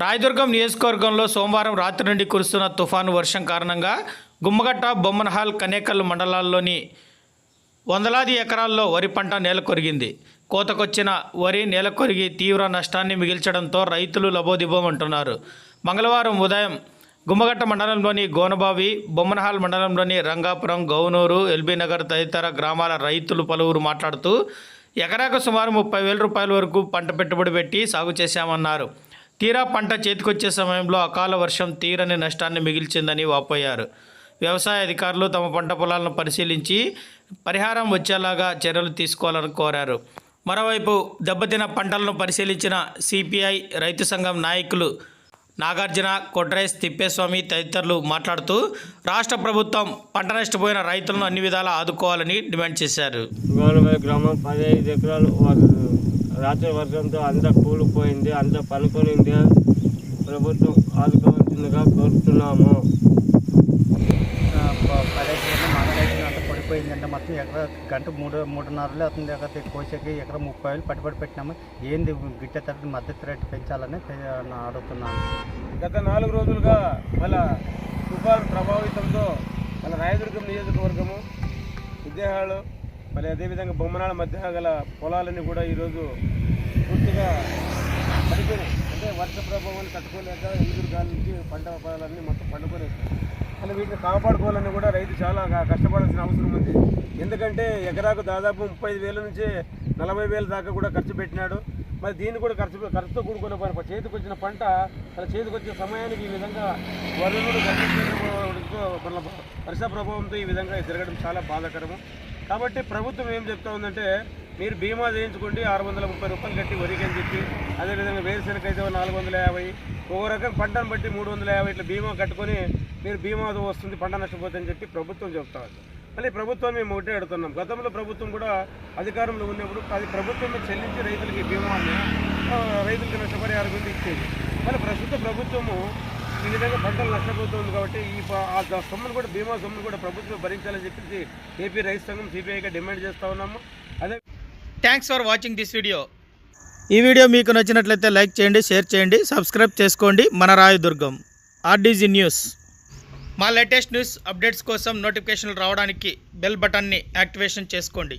రాయదుర్గం నియోజకవర్గంలో సోమవారం రాత్రి నుండి కురుస్తున్న తుఫాను వర్షం కారణంగా గుమ్మగట్ట బొమ్మనహాల్ కనేకల్ మండలాల్లోని వందలాది ఎకరాల్లో వరి పంట నేలకొరిగింది. కోతకొచ్చిన వరి నేలకొరిగి తీవ్ర నష్టాన్ని మిగిల్చడంతో రైతులు లబోదిబోమంటున్నారు మంగళవారం ఉదయం గుమ్మగట్ట మండలంలోని గోనబావి బొమ్మనహాల్ మండలంలోని రంగాపురం గౌనూరు ఎల్బీనగర్ తదితర గ్రామాల రైతులు పలువురు మాట్లాడుతూ ఎకరాకు సుమారు ముప్పై వేల రూపాయల వరకు పంట పెట్టుబడి పెట్టి సాగు చేశామన్నారు. తీరా పంట చేతికొచ్చే సమయంలో అకాల వర్షం తీరని నష్టాన్ని మిగిల్చిందని వాపోయారు. వ్యవసాయ అధికారులు తమ పంట పొలాలను పరిశీలించి పరిహారం వచ్చేలాగా చర్యలు తీసుకోవాలని కోరారు. మరోవైపు దెబ్బతిన పంటలను పరిశీలించిన సిపిఐ రైతు సంఘం నాయకులు నాగార్జున కొట్రేస్ తిప్పేస్వామి తదితరులు మాట్లాడుతూ రాష్ట్ర ప్రభుత్వం పంట నష్టపోయిన రైతులను అన్ని విధాలా ఆదుకోవాలని డిమాండ్ చేశారు. గ్రామం పదిహేను ఎకరాలు రాత్రి వర్షంతో అంతా కూలిపోయింది అంతా పనుకొనింది. ప్రభుత్వం ఆదుకోవాల్సిందిగా కోరుతున్నాము. పడిపోయిందంటే మొత్తం ఎకర గంట మూడు మూడున్నరలో అవుతుంది ఎకర కోసేకి ఎకర ముప్పై వేలు పట్టుబడి పెట్టినాము. ఏంది గిట్ట తరగతి మద్దతు రేటు పెంచాలని అడుగుతున్నాను. గత నాలుగు రోజులుగా మళ్ళా తుఫాన్ ప్రభావితంతో మన రాయదుర్గం నియోజకవర్గము విద్యాహాలు మరి అదేవిధంగా బొమ్మనాల మధ్య గల పొలాలన్నీ కూడా ఈరోజు పూర్తిగా పడిపోయినాయి అంటే వర్ష ప్రభావాన్ని తట్టుకోలేక ఎదురు గాలి నుంచి పంట పొలాలన్నీ మొత్తం పండుకొని మళ్ళీ వీటిని కాపాడుకోవాలని కూడా రైతు చాలా కష్టపడాల్సిన అవసరం ఉంది ఎందుకంటే ఎకరాకు దాదాపు ముప్పై వేల నుంచి నలభై వేల దాకా కూడా ఖర్చు పెట్టినాడు మరి దీన్ని కూడా ఖర్చు ఖర్చుతో కూడుకున్న పని చేతికి వచ్చిన పంట అలా చేతికి సమయానికి ఈ విధంగా వరుణుడు మన వర్ష ప్రభావంతో ఈ విధంగా జరగడం చాలా బాధాకరము కాబట్టి ప్రభుత్వం ఏం చెప్తా ఉందంటే మీరు బీమా చేయించుకోండి ఆరు వందల ముప్పై రూపాయలు కట్టి వరికి అని చెప్పి అదేవిధంగా వేరుశెనగ అయితే నాలుగు వందల యాభై ఒక రకం పంటను బట్టి మూడు వందల యాభై ఇట్లా బీమా కట్టుకొని మీరు బీమా వస్తుంది పంట నష్టపోతుందని చెప్పి ప్రభుత్వం చెప్తా ఉంది. మళ్ళీ ప్రభుత్వం మేము ఒకటే అడుగుతున్నాం. గతంలో ప్రభుత్వం కూడా అధికారంలో ఉన్నప్పుడు అది ప్రభుత్వమే చెల్లించి రైతులకి బీమా రైతులకి నష్టపరిహారం కింద ఇచ్చేది. మళ్ళీ ప్రస్తుత ప్రభుత్వము ఈ విధంగా పంటలు నష్టపోతుంది కాబట్టి ఈ ఆ సొమ్మును కూడా బీమా సొమ్మును కూడా ప్రభుత్వం భరించాలని చెప్పేసి ఏపీ రైతు సంఘం సిపిఐగా డిమాండ్ చేస్తా ఉన్నాము. అదే thanks for watching this video ఈ వీడియో మీకు నచ్చినట్లయితే లైక్ చేయండి షేర్ చేయండి సబ్స్క్రైబ్ చేసుకోండి. మన రాయదుర్గం ఆర్డీజీ న్యూస్. మా లేటెస్ట్ న్యూస్ అప్డేట్స్ కోసం నోటిఫికేషన్లు రావడానికి బెల్ బటన్ని యాక్టివేషన్ చేసుకోండి.